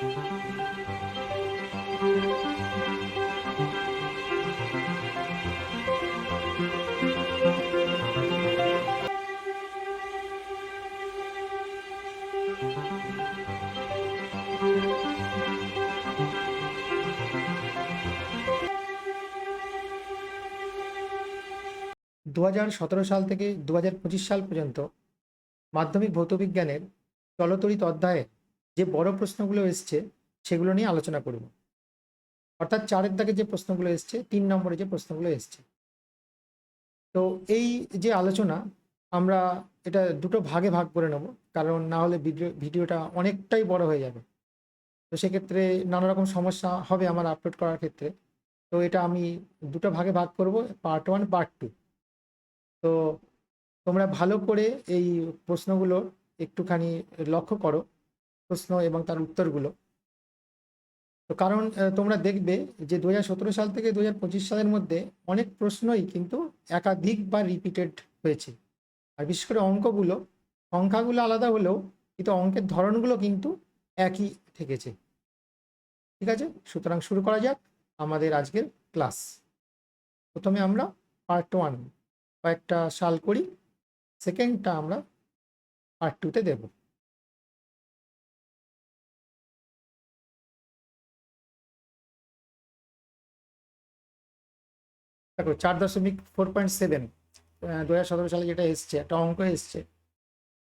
দু সাল থেকে দু সাল পর্যন্ত মাধ্যমিক ভৌতবিজ্ঞানের চলতরিত অধ্যায়ে যে বড় প্রশ্নগুলো এসছে, সেগুলো নিয়ে আলোচনা করব। অর্থাৎ চারের দাগে যে প্রশ্নগুলো এসছে, তিন নম্বরে যে প্রশ্নগুলো এসছে। তো এই যে আলোচনা, আমরা এটা দুটো ভাগে ভাগ করে নেব, কারণ না হলে ভিডিও, ভিডিওটা অনেকটাই বড় হয়ে যাবে। তো সেক্ষেত্রে নানা রকম সমস্যা হবে আমার আপলোড করার ক্ষেত্রে। তো এটা আমি দুটো ভাগে ভাগ করব, পার্ট ওয়ান, পার্ট টু। তো তোমরা ভালো করে এই প্রশ্নগুলো একটুখানি লক্ষ্য করো। প্রশ্ন এবং তার উত্তরগুলো। তো কারণ তোমরা দেখবে যে দু হাজার সতেরো সাল থেকে দু হাজার পঁচিশ সালের মধ্যে অনেক প্রশ্নই কিন্তু একাধিক বা রিপিটেড হয়েছে। আর বিশেষ করে অঙ্কগুলো, সংখ্যাগুলো আলাদা হলেও কিন্তু অঙ্কের ধরনগুলো কিন্তু একই থেকেছে। ঠিক আছে? সুতরাং শুরু করা যাক আমাদের আজকের ক্লাস। প্রথমে আমরা পার্ট ওয়ান কয়েকটা সাল করি সেকেন্ডটা আমরা পার্ট টুতে দেব। দেখো চার দশমিক ফোর পয়েন্ট সেভেন দু হাজার সতেরো সালে যেটা এসছে, একটা অঙ্ক এসছে।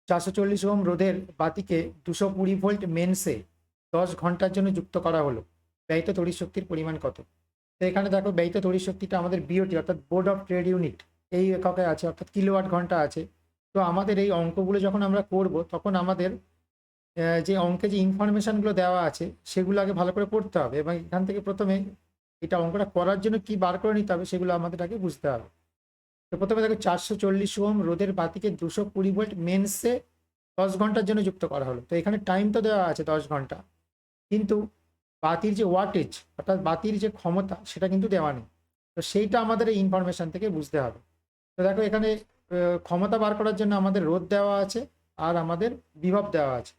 চারশো চল্লিশ ওম রোধের বাতিকে দুশো কুড়ি ভোল্ট মেনসে দশ ঘণ্টার জন্য যুক্ত করা হলো। ব্যয়িত তড়িৎ শক্তির পরিমাণ কত? তো এখানে দেখো ব্যয়িত তড়িৎ শক্তিটা আমাদের বিওটি অর্থাৎ বোর্ড অফ ট্রেড ইউনিট এই এককে আছে, অর্থাৎ কিলোওয়াট ঘণ্টা আছে। তো আমাদের এই অঙ্কগুলো যখন আমরা করব, তখন আমাদের যে অঙ্কে যে ইনফরমেশানগুলো দেওয়া আছে, সেগুলো আগে ভালো করে পড়তে হবে। এবং এখান থেকে প্রথমে এটা অঙ্কটা করার জন্য কি বার করে নিতে হবে সেগুলো আমাদের আগে বুঝতে হবে। তো প্রথমে দেখো চারশো চল্লিশ ওম রোদের বাতিকে দুশো কুড়ি ভোল্ট মেনসে দশ ঘণ্টার জন্য যুক্ত করা হলো। তো এখানে টাইম তো দেওয়া আছে দশ ঘণ্টা। কিন্তু বাতির যে ওয়াটেজ অর্থাৎ বাতির যে ক্ষমতা, সেটা কিন্তু দেওয়া নেই। তো সেইটা আমাদের এই ইনফরমেশান থেকে বুঝতে হবে। তো দেখো এখানে ক্ষমতা বার করার জন্য আমাদের রোদ দেওয়া আছে আর আমাদের বিভব দেওয়া আছে।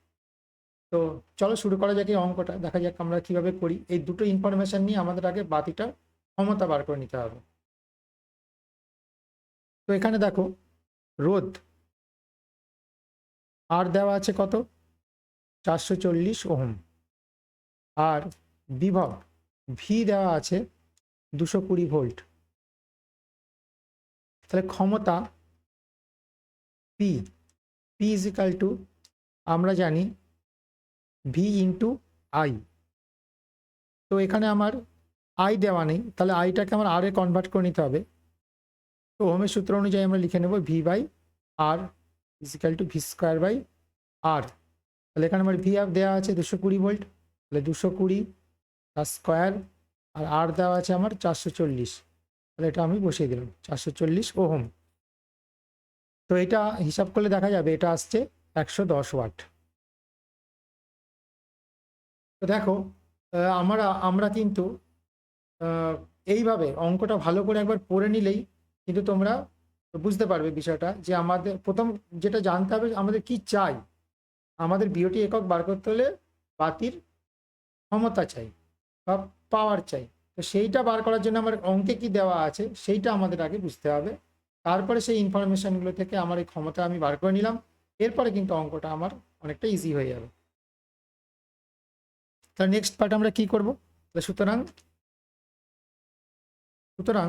তো চলো শুরু করা যাক এই অঙ্কটা, দেখা যাক আমরা কীভাবে করি। এই দুটো ইনফরমেশন নিয়ে আমাদের আগে বাতিটার ক্ষমতা বার করে নিতে হবে। তো এখানে দেখো রোদ আর দেওয়া আছে কত? চারশো চল্লিশ ওহম। আর বিভব ভি দেওয়া আছে দুশো কুড়ি ভোল্ট। তাহলে ক্ষমতা পি পি ইজিক্যাল টু আমরা জানি ভি ইন্টু আই তো এখানে আমার আই দেওয়া নেই। তাহলে আইটাকে আমার আর এ কনভার্ট করে নিতে হবে। তো ওহমের সূত্র অনুযায়ী আমরা লিখে নেব V by R is equal to V square by R তাহলে এখানে আমার ভি আপ দেওয়া আছে দুশো কুড়ি ভোল্ট তাহলে দুশো কুড়ি তার স্কোয়ার আর আর দেওয়া আছে আমার চারশো চল্লিশ। তাহলে এটা আমি বসিয়ে দিলাম, চারশো চল্লিশ ওহম। তো এটা হিসাব করলে দেখা যাবে এটা আসছে একশো দশ ওয়াট তো দেখো আমরা আমরা কিন্তু এইভাবে অঙ্কটা ভালো করে একবার পড়ে নিলেই কিন্তু তোমরা বুঝতে পারবে বিষয়টা যে আমাদের, প্রথম যেটা জানতে হবে আমাদের কি চাই? আমাদের বিওটি একক বার করতে হলে বাতির ক্ষমতা চাই বা পাওয়ার চাই। তো সেইটা বার করার জন্য আমার অঙ্কে কি দেওয়া আছে সেইটা আমাদের আগে বুঝতে হবে। তারপরে সেই ইনফরমেশনগুলো থেকে আমার এই ক্ষমতা আমি বার করে নিলাম। এরপরে কিন্তু অঙ্কটা আমার অনেকটা ইজি হয়ে যাবে। তাহলে নেক্সট পার্ট আমরা কি করব? সুতরাং সুতরাং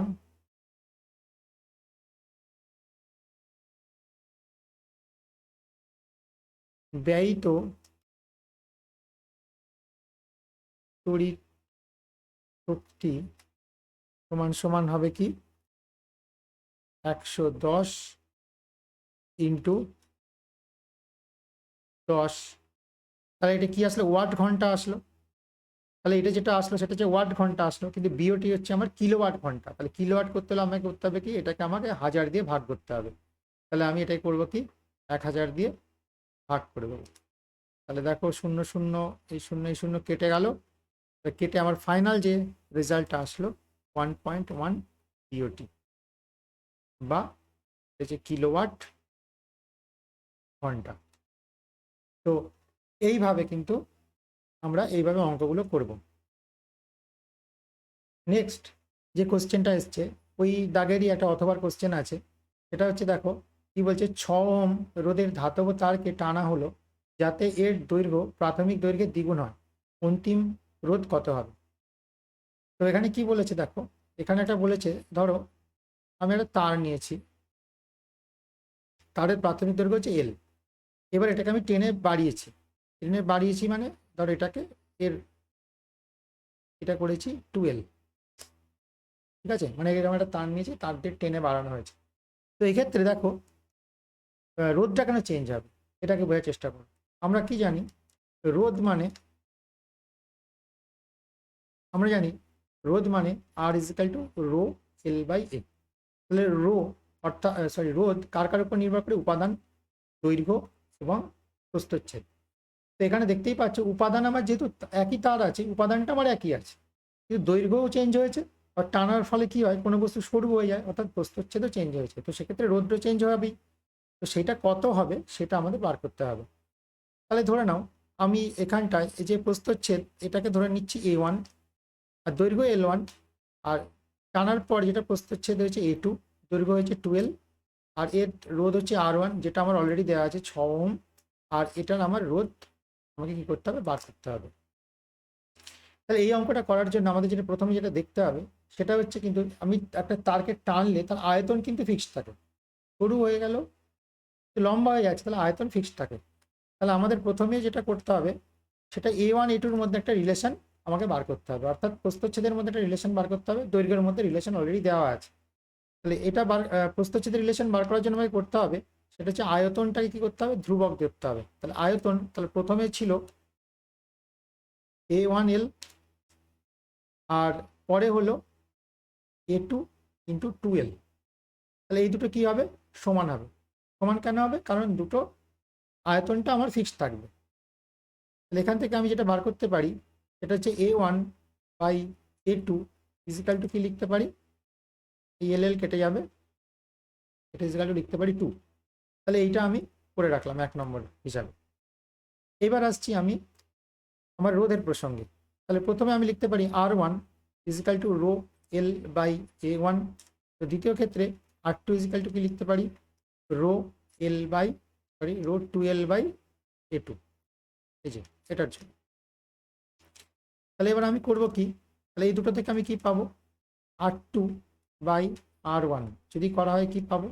ব্যয়িত তড়িৎ শক্তি সমান সমান হবে কি? একশো দশ ইন্টু দশ। তাহলে এটা কি আসলো? ওয়াট ঘণ্টা আসলো। তাহলে এটা যেটা আসলো সেটা হচ্ছে ওয়াট ঘণ্টা আসলো, কিন্তু বিওটি হচ্ছে আমার কিলোওয়াট ঘণ্টা। তাহলে কিলোওয়াট করতে হলে আমাকে করতে হবে কি? এটাকে আমাকে হাজার দিয়ে ভাগ করতে হবে। তাহলে আমি এটাই করব কি? এক হাজার দিয়ে ভাগ করে দেবো। তাহলে দেখো শূন্য শূন্য, এই শূন্য এই শূন্য কেটে গেল। কেটে আমার ফাইনাল যে রেজাল্টটা আসলো ওয়ান পয়েন্ট ওয়ান বিওটি বা এই যে কিলোওয়াট ঘণ্টা। তো এইভাবে কিন্তু আমরা এইভাবে অঙ্কগুলো করব। নেক্সট যে কোশ্চেনটা এসছে, ওই দাগেরই একটা অথবার কোশ্চেন আছে। সেটা হচ্ছে দেখো, কি বলছে? ছ ওম রোদের ধাতব তারকে টানা হলো যাতে এর দৈর্ঘ্য প্রাথমিক দৈর্ঘ্যের দ্বিগুণ হয়। অন্তিম রোধ কত হবে? তো এখানে কি বলেছে দেখো, এখানে একটা বলেছে, ধরো আমি একটা তার নিয়েছি। তারের প্রাথমিক দৈর্ঘ্য হচ্ছে এল এবার এটাকে আমি টেনে বাড়িয়েছি। টেনে বাড়িয়েছি মানে ধরো এটাকে, এর এটা করেছি টুয়েলভ ঠিক আছে? মানে এরকম একটা তার নিয়েছি, তার দিয়ে টেনে বাড়ানো হয়েছে। তো এই ক্ষেত্রে দেখো রোদটা কেন চেঞ্জ হবে? এটাকে বোঝার চেষ্টা করো। আমরা কি জানি রোদ মানে আমরা জানি রোদ মানে R is equal to rho L by A তাহলে রো অর্থাৎ সরি রোদ কার কার উপর নির্ভর করে উপাদান, দৈর্ঘ্য এবং প্রস্তচ্ছেদ তো এখানে দেখতেই পাচ্ছ, উপাদান আমার যেহেতু একই তার আছে উপাদানটা আমার একই আছে। কিন্তু দৈর্ঘ্যও চেঞ্জ হয়েছে, আর টানার ফলে কি হয়, কোনো বস্তু সরু হয়ে যায়, অর্থাৎ প্রস্তচ্ছেদও চেঞ্জ হয়েছে। তো সেক্ষেত্রে রোদ্র চেঞ্জ হবেই। তো সেটা কত হবে, সেটা আমাদের বার করতে হবে। তাহলে ধরে নাও, আমি এখানটায় এই যে প্রস্তচ্ছেদ, এটাকে ধরে নিচ্ছি এ ওয়ান আর দৈর্ঘ্য এল ওয়ান আর টানার পর যেটা প্রস্তচ্ছেদ হয়েছে এ টু দৈর্ঘ্য হয়েছে টুয়েলভ আর এর রোদ হচ্ছে আর ওয়ান যেটা আমার অলরেডি দেওয়া আছে ছ ওম আর এটার আমার রোদ আমাকে কি করতে হবে? বার করতে হবে। তাহলে এই অঙ্কটা করার জন্য আমাদের যেটা প্রথমে যেটা দেখতে হবে সেটা হচ্ছে কিন্তু আমি একটা তারকে টানলে তার আয়তন কিন্তু ফিক্সড থাকে। সরু হয়ে গেল লম্বা হয়ে যাচ্ছে তাহলে আয়তন ফিক্সড থাকে। তাহলে আমাদের প্রথমে যেটা করতে হবে সেটা এ ওয়ান এ টুর মধ্যে একটা রিলেশন আমাকে বার করতে হবে। অর্থাৎ প্রস্তচ্ছেদের মধ্যে একটা রিলেশন বার করতে হবে দৈর্ঘ্যের মধ্যে রিলেশন অলরেডি দেওয়া আছে। তাহলে এটা বার আহ, প্রস্থচ্ছেদের রিলেশন বার করার জন্য আমাকে করতে হবে সেটা হচ্ছে আয়তনটাকে কি করতে হবে? ধ্রুবক ধরতে হবে। তাহলে আয়তন, তাহলে প্রথমে ছিল এ ওয়ান এল আর পরে হলো A two into two L তাহলে এই দুটো কি হবে? সমান হবে। সমান কেন হবে? কারণ দুটো আয়তনটা আমার ফিক্সড থাকবে। তাহলে এখান থেকে আমি যেটা বার করতে পারি, সেটা হচ্ছে A one by A two is equal to কি লিখতে পারি? এই এল এল কেটে যাবে। এটা ইজিক্যাল টু লিখতে পারি টু তাহলে এইটা আমি করে রাখলাম এক নম্বর হিসাবে। এবার আসছি আমি আমার রোধের প্রসঙ্গে। তাহলে প্রথমে আমি লিখতে পারি R one is equal to rho L by A one তো দ্বিতীয় ক্ষেত্রে আর টু ইজিক্যাল টু কি লিখতে পারি? Rho L by sorry rho two L by A two এই যে, এটার জন্য। তাহলে এবার আমি করব কি? তাহলে এই দুটো থেকে আমি কি পাবো? R two by R one যদি করা হয় কি পাবো?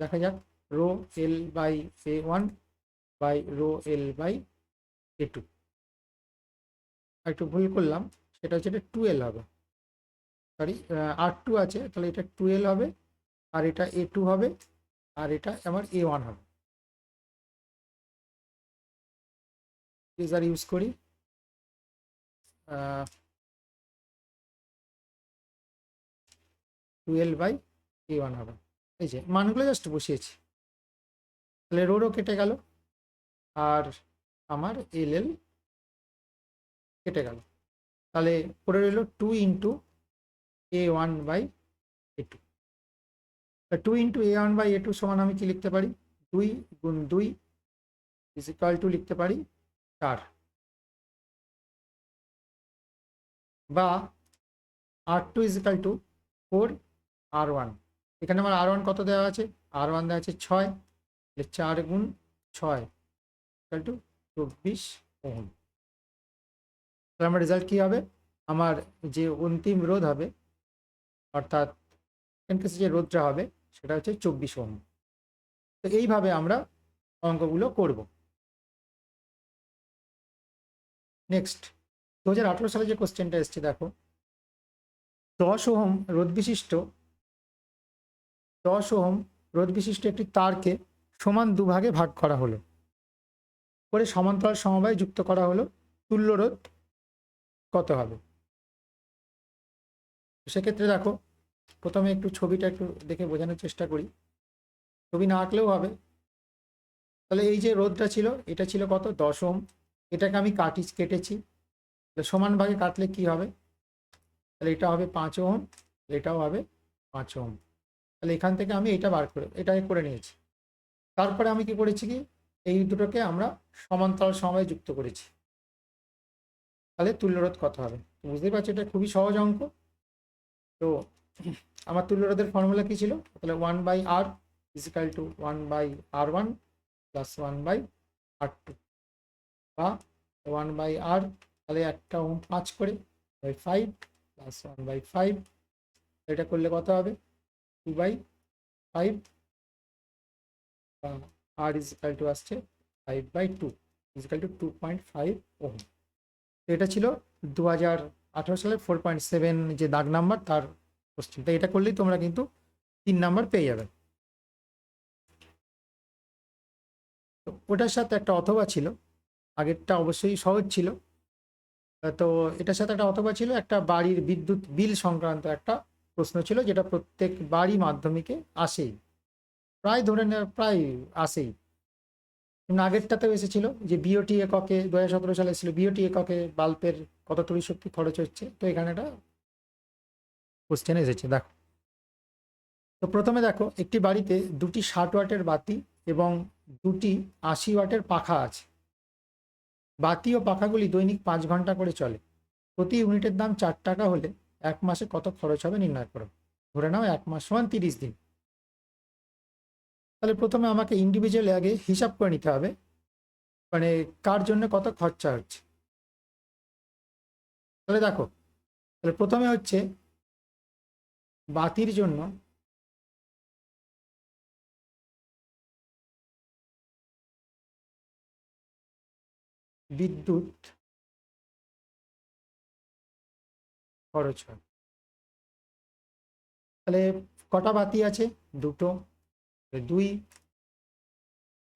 দেখা যাক। Rho L by A one by rho L by A two. একটু ভুল করলাম, সেটা হচ্ছে এটা টুয়েলভ হবে। সরি আর টু আছে, তাহলে এটা টুয়েলভ হবে, আর এটা এ টু হবে, আর এটা আমার এ ওয়ান হবে। আর ইউজ করি। টুয়েলভ বাই এ ওয়ান হবে। এই যে, মানগুলো জাস্ট বসিয়েছি। তাহলে রোডও কেটে গেল। আর আমার এল এল কেটে গেল। তাহলে পড়ে রইল two into A one by A two two into A one by A two সমান আমি কি লিখতে পারি? দুই গুণ দুই ইজিক্যাল টু লিখতে পারি চার। বা R two is equal to four R one এখানে আমার আর ওয়ান কত দেওয়া আছে? আর ওয়ান দেওয়া আছে ছয়। চার গুণ ছয় টু চব্বিশ ওহম। তাহলে আমার রেজাল্ট কী হবে? আমার যে অন্তিম রোধ হবে, অর্থাৎ যে রোধটা হবে, সেটা হচ্ছে চব্বিশ ওহম। তো এইভাবে আমরা অঙ্কগুলো করব। নেক্সট দু হাজার আঠেরো সালে যে কোশ্চেনটা এসছে, দেখো। দশ ওহম রোধ বিশিষ্ট, দশ ওহম রোধ বিশিষ্ট একটি তারকে সমান দুভাগে ভাগ করা হলো। করে সমান্তরাল সমবায় যুক্ত করা হলো, তুল্য রোধ কত হবে? সেক্ষেত্রে দেখো, প্রথমে একটু ছবিটা একটু দেখে বোঝানোর চেষ্টা করি। ছবি না আঁকলেও হবে। তাহলে এই যে রোদটা ছিল, এটা ছিল কত? দশ এটাকে আমি কাটি কেটেছি। তাহলে সমান ভাগে কাটলে কি হবে? তাহলে এটা হবে পাঁচ ওম, এটাও হবে পাঁচ ওম। তাহলে এখান থেকে আমি এটা বার করে, এটাকে করে নিয়েছি। তারপরে আমি কি করেছি কি? এই দুটোকে আমরা সমান্তরাল সময়ে যুক্ত করেছি। তাহলে তুল্যরোধ কত হবে? বুঝতেই পারছ, এটা খুবই সহজ অঙ্ক। তো আমার তুল্যরোধের ফর্মুলা কি ছিল? তাহলে one by R is equal to one by R one plus one by R two বা ওয়ান বাই আর তাহলে একটা ওম পাঁচ করে by five plus one by five এটা করলে কত হবে? Two by five R is equal to আসছে five by two is equal to two point five ohm তো এটা ছিল দু হাজার আঠারো সালের ফোর পয়েন্ট সেভেন যে দাগ নাম্বার তার কোশ্চেন তো এটা করলেই তোমরা কিন্তু তিন নাম্বার পেয়ে যাবে। তো ওটার সাথে একটা অথবা ছিল, আগেরটা অবশ্যই সহজ ছিল। তো এটার সাথে একটা অথবা ছিল, একটা বাড়ির বিদ্যুৎ বিল সংক্রান্ত একটা প্রশ্ন ছিল, যেটা প্রত্যেক বাড়ি মাধ্যমিকে আসেই। প্রায় ধরে প্রায় আসেই আগেরটাতেও এসেছিল যে বিওটি এককে দু হাজার সতেরো সালে এসেছিল বিওটি এককে বাল্বের কত তড়িৎ শক্তি খরচ হচ্ছে, তো এখানে একটা কোশ্চেন এসেছে, দেখো। তো প্রথমে দেখো, একটি বাড়িতে দুটি ষাট ওয়াটের বাতি এবং দুটি আশি ওয়াটের পাখা আছে। বাতি ও পাখাগুলি দৈনিক পাঁচ ঘণ্টা করে চলে। প্রতি ইউনিটের দাম চার টাকা হলে এক মাসে কত খরচ হবে নির্ণয় করো। ধরে নাও এক মাস সমান তিরিশ দিন। তাহলে প্রথমে আমাকে ইন্ডিভিজুয়ালি আগে হিসাব করে নিতে হবে। মানে কার জন্য কত খরচা হচ্ছে। তাহলে দেখো, তাহলে প্রথমে হচ্ছে বাতির জন্য বিদ্যুৎ খরচ হয়। তাহলে কটা বাতি আছে? দুটো। দুই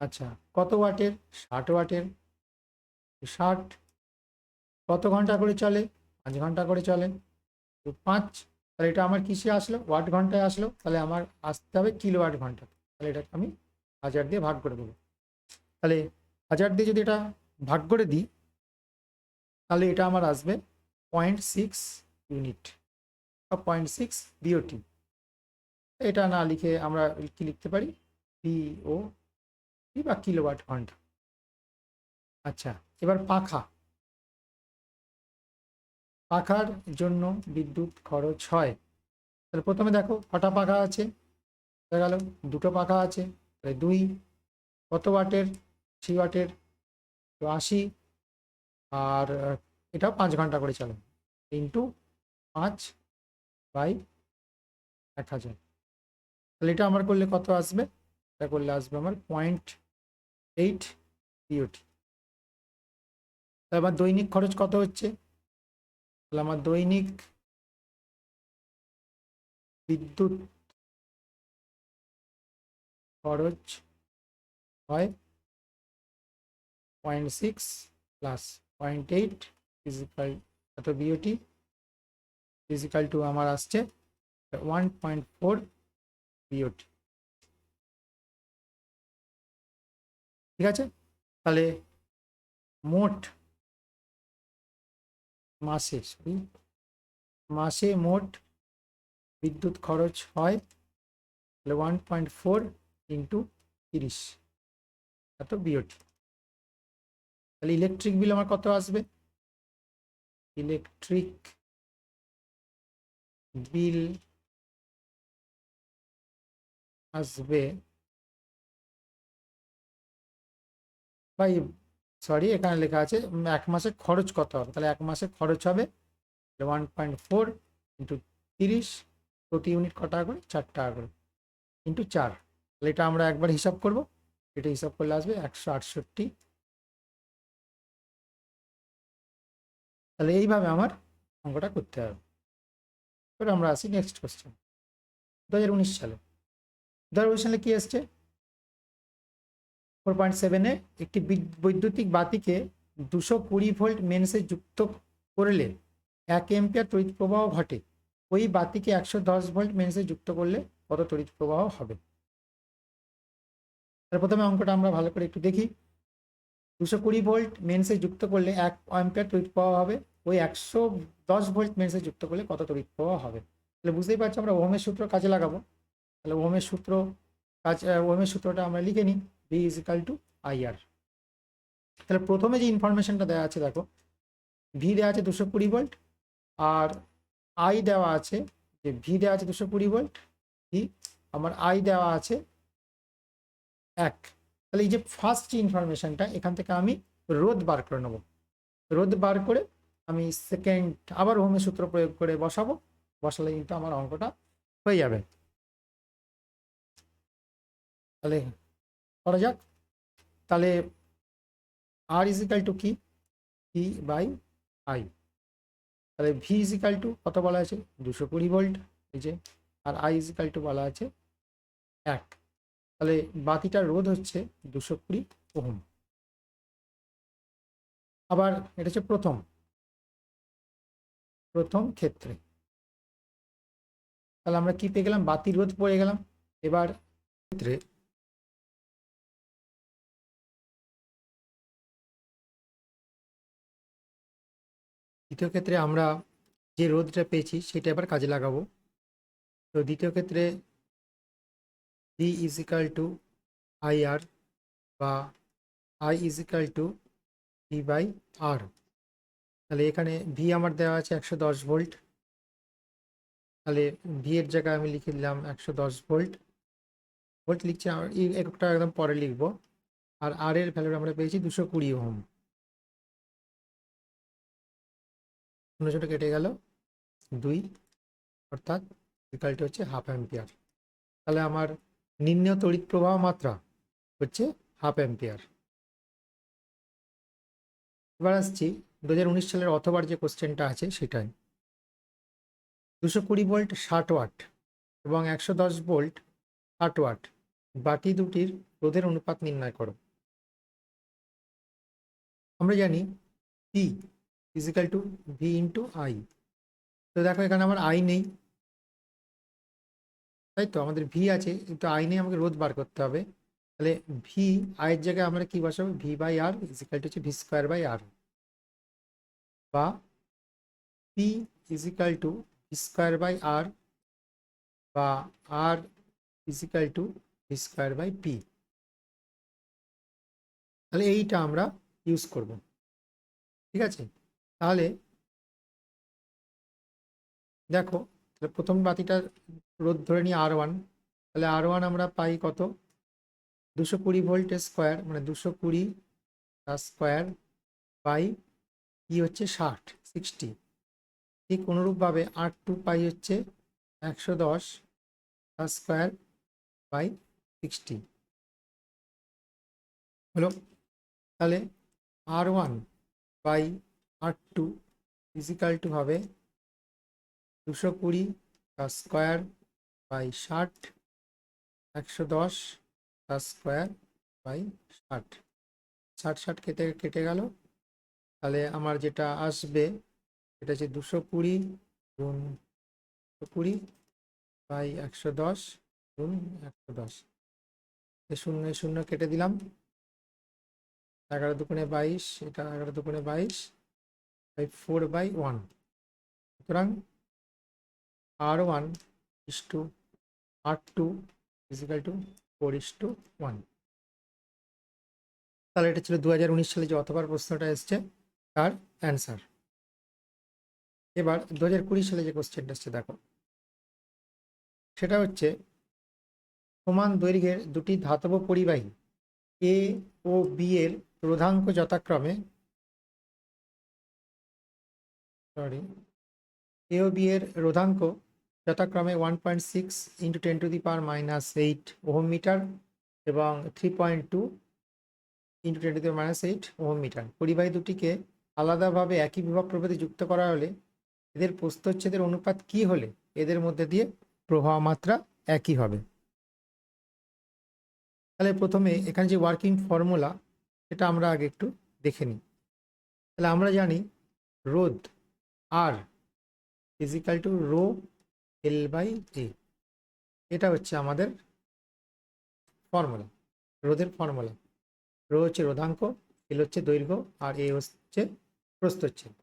আচ্ছা কত ওয়াটের? ষাট ওয়াটের। ষাট, কত ঘণ্টা করে চলে? পাঁচ ঘণ্টা করে চলে। তো পাঁচ, তাহলে এটা আমার কিসে আসলো? ওয়াট ঘন্টায় আসলো। তাহলে আমার আসতে হবে কিলো ওয়াট ঘণ্টা। তাহলে এটাকে আমি হাজার দিয়ে ভাগ করে দেবো। তাহলে হাজার দিয়ে যদি এটা ভাগ করে দিই, তাহলে এটা আমার আসবে পয়েন্ট সিক্স ইউনিট বা পয়েন্ট সিক্স বিওটি। এটা না লিখে আমরা কি লিখতে পারি? বিও বা কিলোওয়াট ঘণ্টা। আচ্ছা এবার পাখা। পাখার জন্য বিদ্যুৎ খরচ হয়। তাহলে প্রথমে দেখো কটা পাখা আছে? দেখা গেল, দুটো পাখা আছে, তাহলে দুই। কত ওয়াটের? থ্রি ওয়াটের? তো আশি। আর এটা পাঁচ ঘণ্টা করে চলে। ইন্টু পাঁচ বাই এক হাজার। তাহলে এটা আমার করলে কত আসবে? এটা করলে আসবে আমার পয়েন্ট এইট তাহলে আমার দৈনিক খরচ কত হচ্ছে? তাহলে আমার দৈনিক বিদ্যুৎ খরচ হয় point six plus point eight physical এত বিওটি ফিজিক্যাল টু আমার আসছে ওয়ান পয়েন্ট ফোর বিওটি ঠিক আছে? তাহলে মোট মাসে মাসে মোট বিদ্যুৎ খরচ হয় তাহলে ওয়ান পয়েন্ট ফোর ইন্টু তিরিশ। এত বিওটি তাহলে ইলেকট্রিক বিল আমার কত আসবে? ইলেকট্রিক বিল আসবে। ভাই সরি এখানে লেখা আছে এক মাসে খরচ কত হবে? তাহলে এক মাসে খরচ হবে ওয়ান পয়েন্ট ফোর ইন্টু তিরিশ, প্রতি ইউনিট ক টাকা করে? চার টাকা করে। ইন্টু চার। তাহলে এটা আমরা একবার হিসাব করব। এটা হিসাব করলে আসবে একশো আটষট্টি। তাহলে এইভাবে আমার অঙ্কটা করতে হবে। এবার আমরা আসি নেক্সট কোশ্চেন দু সালে। সালে কী এসছে ফোর পয়েন্ট সেভেনে একটি বিদ- বৈদ্যুতিক বাতিকে দুশো কুড়ি ভোল্ট মেন্সে যুক্ত করলে এক এম্পিয়ার তড়িৎ প্রবাহ ঘটে। ওই বাতিকে একশো দশ ভোল্ট মেন্সে যুক্ত করলে কত তড়িৎ প্রবাহ হবে? তাহলে প্রথমে অঙ্কটা আমরা ভালো করে একটু দেখি। দুশো কুড়ি ভোল্ট মেন্সে যুক্ত করলে এক অ্যাম্পিয়ার তড়িৎ প্রবাহ হবে। ওই একশো দশ ভোল্ট মেন্সে যুক্ত করলে কত তড়িৎ প্রবাহ হবে? তাহলে বুঝতেই পারছ আমরা ওহমের সূত্র কাজে লাগাবো। তাহলে ওমের সূত্র কাজ ওমের সূত্রটা আমরা লিখে নিই B is equal to IR তাহলে প্রথমে যে ইনফরমেশনটা দেওয়া আছে, দেখো ভি দেওয়া আছে দুশো কুড়ি ভোল্ট আর আই দেওয়া আছে, যে ভি দেওয়া আছে দুশো কুড়ি ভোল্ট ভি আমার আই দেওয়া আছে এক। তাহলে এই যে ফার্স্ট যে ইনফরমেশনটা এখান থেকে আমি রোদ বার করে নেব। রোদ বার করে আমি সেকেন্ড আবার ওহমের সূত্র প্রয়োগ করে বসাবো, বসালে কিন্তু আমার অঙ্কটা হয়ে যাবে। তাহলে করা যাক। তাহলে আর ইজিক্যাল টু কি? ভি বাই আই তাহলে ভি ইজিক্যাল টু কত বলা আছে? দুশো কুড়ি ভোল্ট এই যে। আর আই ইজিক্যাল টু বলা আছে এক। তাহলে বাতিটার রোধ হচ্ছে দুশো কুড়ি ওহম। আবার এটা হচ্ছে প্রথম। প্রথম ক্ষেত্রে। তাহলে আমরা কি পেয়ে গেলাম? বাতি রোধ পড়ে গেলাম। এবার ক্ষেত্রে দ্বিতীয় ক্ষেত্রে আমরা যে রোদটা পেয়েছি সেটা এবার কাজে লাগাবো। তো দ্বিতীয় ক্ষেত্রে V is equal to I R বা I is equal to V by R তাহলে এখানে ভি আমার দেওয়া আছে একশো দশ ভোল্ট। তাহলে ভি এর জায়গায় আমি লিখে দিলাম একশো দশ ভোল্ট। ভোল্ট লিখছি এককটা একদম পরে লিখব। আর আর এর ভ্যালু আমরা পেয়েছি দুশো কুড়ি ওহম। শূন্য ছোটো কেটে গেল। দুই, অর্থাৎ রেজাল্টটি হচ্ছে হাফ অ্যাম্পিয়ার তাহলে আমার নিম্ন তড়িৎ প্রবাহ মাত্রা হচ্ছে হাফ অ্যাম্পিয়ার এবার আসছি দু হাজার উনিশ সালের অথবার যে কোশ্চেনটা আছে সেটাই। দুশো কুড়ি ভোল্ট ষাট ওয়াট এবং একশো দশ ভোল্ট ষাট ওয়াট বাকি দুটির রোধের অনুপাত নির্ণয় করো। আমরা জানি P is equal to V into I তো দেখো এখানে আমার আই নেই। তাই তো? আমাদের ভি আছে, কিন্তু আই নেই, আমাকে রোধ বার করতে হবে। তাহলে ভি আয়ের জায়গায় আমরা কি বসাবো? V by R is equal to হচ্ছে ভি স্কোয়ার বাই আর বা P is equal to V square by R বা R is equal to V square by P তাহলে এইটা আমরা ইউজ করব। ঠিক আছে? তাহলে দেখো, তাহলে প্রথম বাতিটা রোধ ধরে নিই আর ওয়ান তাহলে আর ওয়ান আমরা পাই কত? দুশো কুড়ি ভোল্টের স্কোয়ার মানে দুশো কুড়ি স্কোয়ার বাই ই হচ্ছে? ষাট সিক্সটি ঠিক অনুরূপভাবে আর টু পাই হচ্ছে একশো দশ স্কোয়ার বাই সিক্সটি হলো? তাহলে R one by R two is equal to হবে দুশো কুড়ি তার স্কোয়ার বাই ষাট, একশো দশ তার স্কোয়ার বাই ষাট। ষাট ষাট কেটে কেটে গেল। তাহলে আমার যেটা আসবে, এটা হচ্ছে দুশো কুড়ি গুণ কুড়ি বাই একশো দশ গুণ একশো দশ। শূন্য শূন্য কেটে দিলাম। এগারো দুগুণে বাইশ, এটা এগারো দুগুণে বাইশ। বাই ফোর বাই ওয়ান সুতরাং R one is to R two is equal to four is to one তাহলে এটা ছিল দু হাজার উনিশ সালে যে অতবার প্রশ্নটা এসছে, তার অ্যান্সার এবার দু হাজার কুড়ি সালে যে কোশ্চেনটা এসছে, দেখো। সেটা হচ্ছে, সমান দৈর্ঘ্যের দুটি ধাতব পরিবাহী এ ও বি এর রোধাঙ্ক যথাক্রমে সরি এ ও বি এর রোধাঙ্ক যথাক্রমে one point six into ten to the power minus eight ohm metre এবং three point two into ten to the minus eight ohm metre. পরিবাহী দুটিকে আলাদাভাবে একই বিভব প্রভেদে যুক্ত করা হলে এদের প্রস্তচ্ছেদের অনুপাত কি হলে এদের মধ্যে দিয়ে প্রবাহ মাত্রা একই হবে? তাহলে প্রথমে এখানে যে ওয়ার্কিং ফর্মুলা সেটা আমরা আগে একটু দেখে নিই। তাহলে আমরা জানি রোদ R is equal to rho L by G এটা হচ্ছে আমাদের ফর্মুলা রোদের ফর্মুলা রো হচ্ছে রোধাঙ্ক এল হচ্ছে দৈর্ঘ্য, আর এ হচ্ছে প্রস্থচ্ছেদ।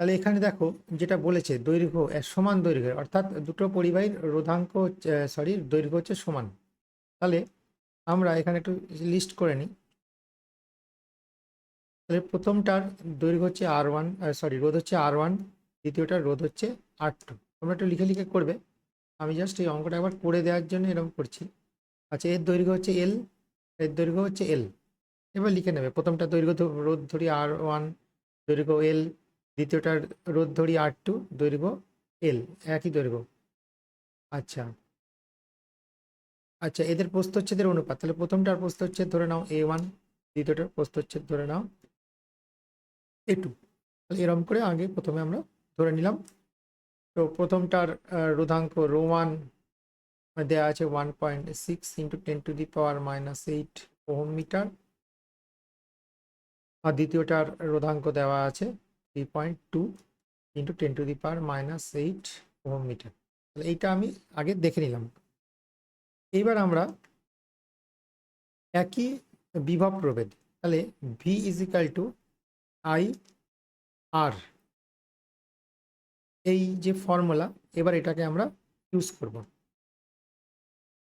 তাহলে এখানে দেখো, যেটা বলেছে, দৈর্ঘ্য সমান দৈর্ঘ্যের, অর্থাৎ দুটো পরিবাহীর রোধাঙ্ক সরি দৈর্ঘ্য হচ্ছে সমান। তাহলে আমরা এখানে একটু লিস্ট করে নিই। তাহলে প্রথমটার দৈর্ঘ্য হচ্ছে আর ওয়ান সরি রোধ হচ্ছে আর ওয়ান দ্বিতীয়টার রোধ হচ্ছে আর টু তোমরা একটু লিখে লিখে করবে। আমি জাস্ট এই অঙ্কটা একবার করে দেওয়ার জন্য এরকম করছি। আচ্ছা এর দৈর্ঘ্য হচ্ছে এল এর দৈর্ঘ্য হচ্ছে এল এবার লিখে নেবে। প্রথমটা দৈর্ঘ্য রোধ ধরি আর ওয়ান দৈর্ঘ্য এল দ্বিতীয়টার রোধ ধরি আর টু দৈর্ঘ্য এল একই দৈর্ঘ্য। আচ্ছা। আচ্ছা এদের প্রস্থচ্ছেদের অনুপাত। তাহলে প্রথমটার প্রস্থচ্ছেদ ধরে নাও এ ওয়ান দ্বিতীয়টার প্রস্থচ্ছেদ ধরে নাও এ টু তাহলে এরকম করে আগে প্রথমে আমরা ধরে নিলাম। তো প্রথমটার রোধাঙ্ক রো ওয়ান দেওয়া আছে one point six into ten to the power minus eight ohm metre আর দ্বিতীয়টার রোধাঙ্ক দেওয়া আছে three point two into ten to the power minus eight ohm metre তাহলে এইটা আমি আগে দেখে নিলাম। এইবার আমরা একই বিভব প্রভেদ, তাহলে V is equal to I R. এই যে ফর্মুলা এবার এটাকে আমরা ইউজ করব।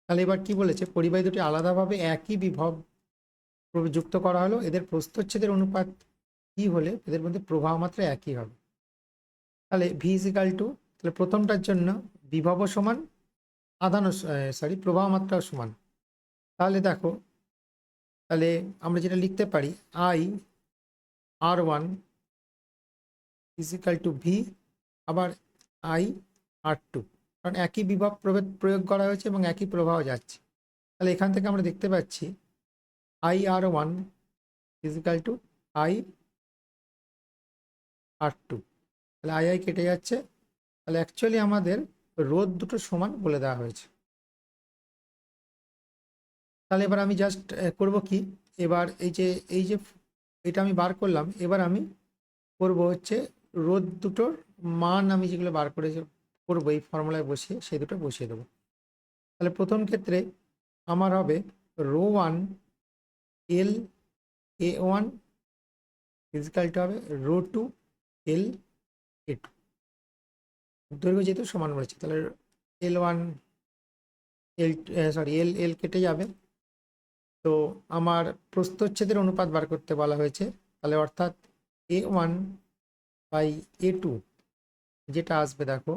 তাহলে এবার কি বলেছে? পরিবাহী দুটি আলাদাভাবে একই বিভব যুক্ত করা হলো। এদের প্রস্থচ্ছেদের অনুপাত কি হলে? এদের মধ্যে প্রবাহ মাত্রা একই হবে। তাহলে ভি ইজিক্যাল টু তাহলে প্রথমটার জন্য বিভব সমান, আধান সরি প্রবাহ মাত্রাও সমান। তাহলে দেখো, তাহলে আমরা যেটা লিখতে পারি I R one is equal to V আবার আই আর টু কারণ একই বিভব প্রভেদ প্রয়োগ করা হয়েছে এবং একই প্রবাহ যাচ্ছে। তাহলে এখান থেকে আমরা দেখতে পাচ্ছি I R one is equal to I R two তাহলে আই আই কেটে যাচ্ছে। তাহলে অ্যাকচুয়ালি আমাদের রোদ দুটো সমান বলে দেওয়া হয়েছে। তাহলে এবার আমি জাস্ট করব কি? এবার এই যে এই যে এটা আমি বার করলাম। এবার আমি করব হচ্ছে রোদ দুটোর মান আমি যেগুলো বার করে করব এই ফর্মুলায় বসিয়ে সেই দুটো বসিয়ে দেবো। তাহলে প্রথম ক্ষেত্রে আমার হবে row one L A one ফিজিক্যালটা হবে row two L A two. দৈর্ঘ্য যেহেতু সমান বলেছে, তাহলে এল ওয়ান এল সরি, এল এল কেটে যাবে। তো আমার প্রস্তচ্ছেদের অনুপাত বার করতে বলা হয়েছে, তাহলে অর্থাৎ A one by A two যেটা আসবে দেখো,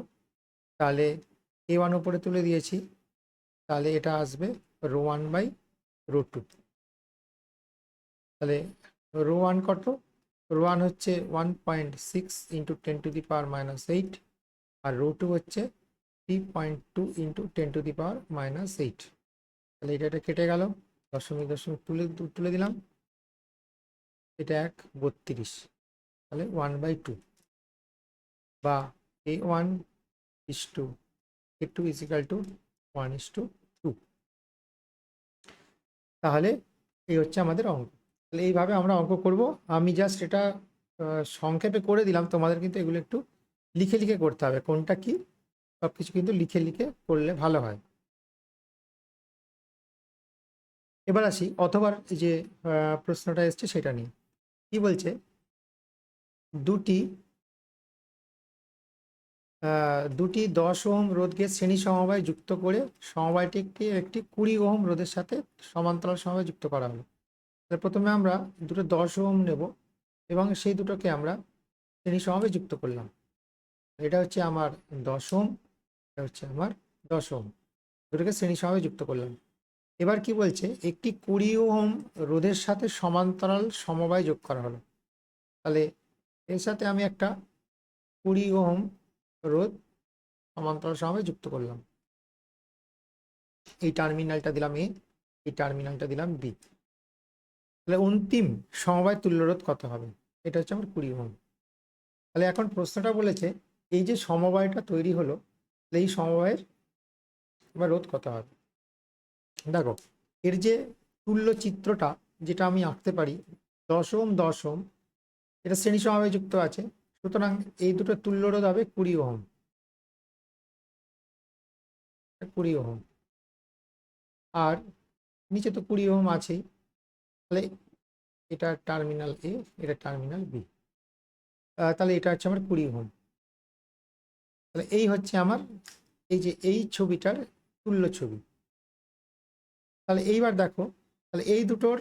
তাহলে এ ওয়ান উপরে তুলে দিয়েছি, তাহলে এটা আসবে rho one by rho two তাহলে রো ওয়ান কত? রো ওয়ান হচ্ছে one point six into ten to the power minus eight R rho two হচ্ছে three point two into ten to the power minus eight তাহলে এটা এটা কেটে গেল। দশমিক দশমিক তুলে তুলে দিলাম। এটা এক, বত্রিশ। তাহলে ওয়ান বাই টু বা A one is to A two is equal to one is to two তাহলে এই হচ্ছে আমাদের অঙ্ক। তাহলে এইভাবে আমরা অঙ্ক করব। আমি জাস্ট এটা সংক্ষেপে করে দিলাম। তোমাদের কিন্তু এগুলো একটু লিখে লিখে করতে হবে। কোনটা কি? সব কিছু কিন্তু লিখে লিখে করলে ভালো হয়। এবার আসি অথবা যে প্রশ্নটা এসছে সেটা নিয়ে। কি বলছে? দুটি দুটি দশ ওহম রোধকে শ্রেণি সমবায় যুক্ত করে সমবায়টিকে একটি কুড়ি ওহম রোধের সাথে সমান্তরাল সমবায় যুক্ত করা হলো। প্রথমে আমরা দুটো দশ ওহম নেব এবং সেই দুটোকে আমরা শ্রেণি সমবায় যুক্ত করলাম। এটা হচ্ছে আমার দশ ওহম, এটা হচ্ছে আমার দশ ওহম। দুটোকে শ্রেণি সমবায় যুক্ত করলাম। এবার কি বলছে? একটি কুড়ি ওহম রোধের সাথে সমান্তরাল সমবায় যোগ করা হলো। তাহলে এর সাথে আমি একটা কুড়ি ওহম রোধ সমান্তরাল সমবায় যুক্ত করলাম। এই টার্মিনালটা দিলাম এ এই টার্মিনালটা দিলাম বি তাহলে অন্তিম সমবায় তুল্য রোধ কত হবে? এটা হচ্ছে আমার কুড়ি ওহম। তাহলে এখন প্রশ্নটা বলেছে, এই যে সমবায়টা তৈরি হলো, তাহলে এই সমবায়ের এবার রোধ কত হবে? দেখো, এর যে তুল্য চিত্রটা যেটা আমি আঁকতে পারি, দশম দশম, এটা শ্রেণি সমবায় যুক্ত আছে, সুতরাং এই দুটো তুল্য রোধ হবে কুড়ি ওহম। কুড়ি ওহম। আর নিচে তো কুড়ি ওহম আছেই, তাহলে এটা টার্মিনাল এ, এটা টার্মিনাল বি। তাহলে এটা হচ্ছে আমার কুড়ি ওহম। তাহলে এই হচ্ছে আমার, এই যে এই ছবিটার তুল্য ছবি। তাহলে এইবার দেখো, তাহলে এই দুটোর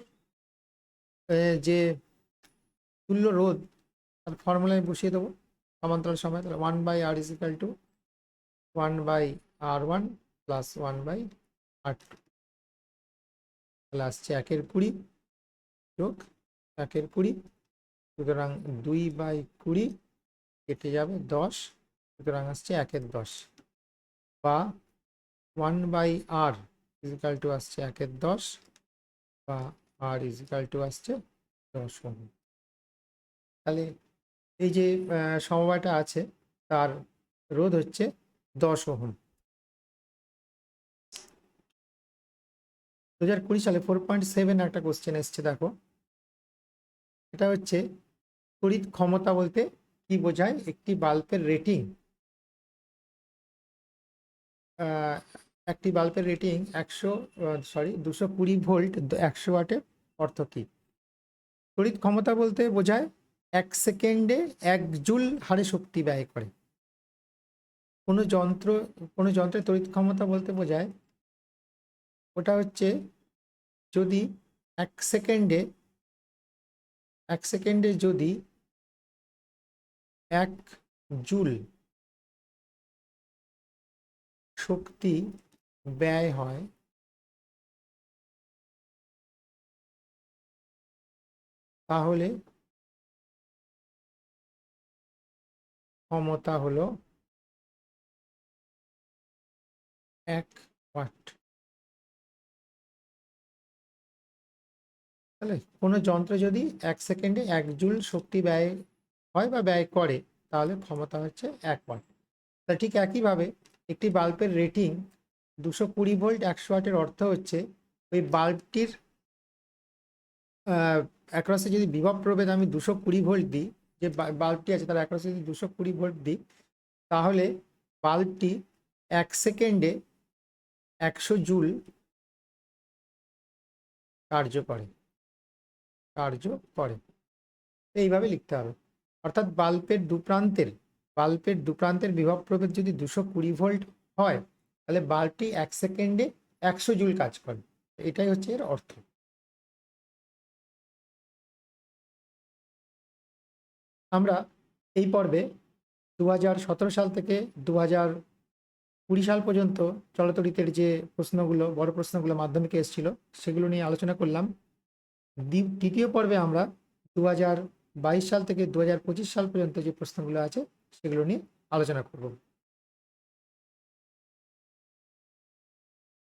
যে তুল্য রোধ তার ফর্মুলায় বসিয়ে দেবো সমান্তরাল সময়, তাহলে one by R is equal to one by R one plus one by R two তাহলে আসছে একের কুড়ি যোগ একের কুড়ি, সুতরাং দুই বাই কুড়ি কেটে যাবে দশ, সুতরাং আসছে একের দশ। বা one by R is equal to আসছে একের দশ বা আর ইজিক্যাল টু আসছে দশ ওহম তাহলে এই যে সমবায়টা আছে, তার রোধ হচ্ছে দশ ওহম। দু হাজার কুড়ি সালে ফোর পয়েন্ট সেভেন একটা কোশ্চেন এসছে, দেখো। এটা হচ্ছে তড়িৎ ক্ষমতা বলতে কি বোঝায়? একটি বাল্বের রেটিং একটি বাল্বের রেটিং একশো সরি দুশো কুড়ি ভোল্ট, একশো ওয়াটের অর্থ কী? তড়িৎ ক্ষমতা বলতে বোঝায় এক সেকেন্ডে এক জুল হারে শক্তি ব্যয় করে। কোনো যন্ত্র, কোনো যন্ত্রের তড়িৎ ক্ষমতা বলতে বোঝায় ওটা হচ্ছে যদি এক সেকেন্ডে এক সেকেন্ডে যদি এক জুল শক্তি ব্যয় হয়। তাহলে ক্ষমতা হলো এক তাহলে কোনো যন্ত্র যদি এক সেকেন্ডে এক জুল শক্তি ব্যয় হয় বা ব্যয় করে, তাহলে ক্ষমতা হচ্ছে এক ওয়াট। তা ঠিক একইভাবে একটি বাল্বের রেটিং দুশো কুড়ি ভোল্ট একশো ওয়াটের অর্থ হচ্ছে ওই বাল্বটির অ্যাক্রসে যদি বিভব প্রভেদ আমি দুশো কুড়ি ভোল্ট দিই, যে বাল্বটি আছে তার অ্যাক্রসে যদি দুশো কুড়ি ভোল্ট দিই, তাহলে বাল্বটি এক সেকেন্ডে একশো জুল কার্য করে কার্য করে। এইভাবে লিখতে হবে। অর্থাৎ বাল্বের দু প্রান্তের, বাল্বের দু প্রান্তের বিভব প্রভেদ যদি দুশো কুড়ি ভোল্ট হয় তাহলে বাল্বটি এক সেকেন্ডে একশো জুল কাজ করে। এটাই হচ্ছে এর অর্থ। আমরা এই পর্বে দু হাজার সতেরো সাল থেকে দু কুড়ি সাল পর্যন্ত চলতরিতের যে প্রশ্নগুলো, বড় প্রশ্নগুলো মাধ্যমিকে এসেছিল, সেগুলো নিয়ে আলোচনা করলাম। তৃতীয় পর্বে আমরা দু সাল থেকে দু হাজার পঁচিশ সাল পর্যন্ত যে প্রশ্নগুলো আছে, সেগুলো নিয়ে আলোচনা করব।